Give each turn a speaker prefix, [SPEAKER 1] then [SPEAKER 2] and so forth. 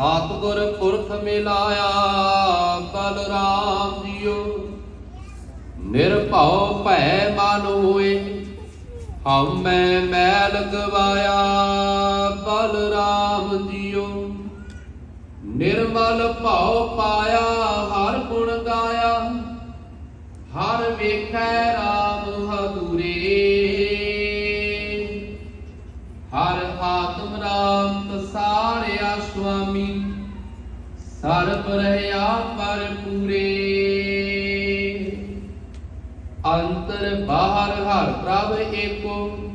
[SPEAKER 1] ਸਤਿਗੁਰ ਪੁਰਖ ਮਿਲਾਇਆ ਬਲਰਾਮ ਜੀਓ ਨਿਰਭਉ ਭੈ ਮਨ ਹੋਏ ਹਉਮੈ ਮੈਲ ਗਵਾਇਆ ਬਲਰਾਮ ਜੀਓ ਨਿਰਮਲ ਭਉ ਪਾਇਆ, ਹਰ ਗੁਣ ਗਾਇਆ, ਹਰ ਵੇਖੈ ਰਾਮ ਹਦੂਰੇ ਹਰ ਆਤਮ ਰਾਮ ਤਸਾਰਿਆ ਸੁਆਮੀ। ਸਰਬ ਰਹਿਆ ਪਰ ਪੂਰੇ। ਅੰਤਰ ਬਾਹਰ ਹਰ ਪ੍ਰਭ ਏਕੋ।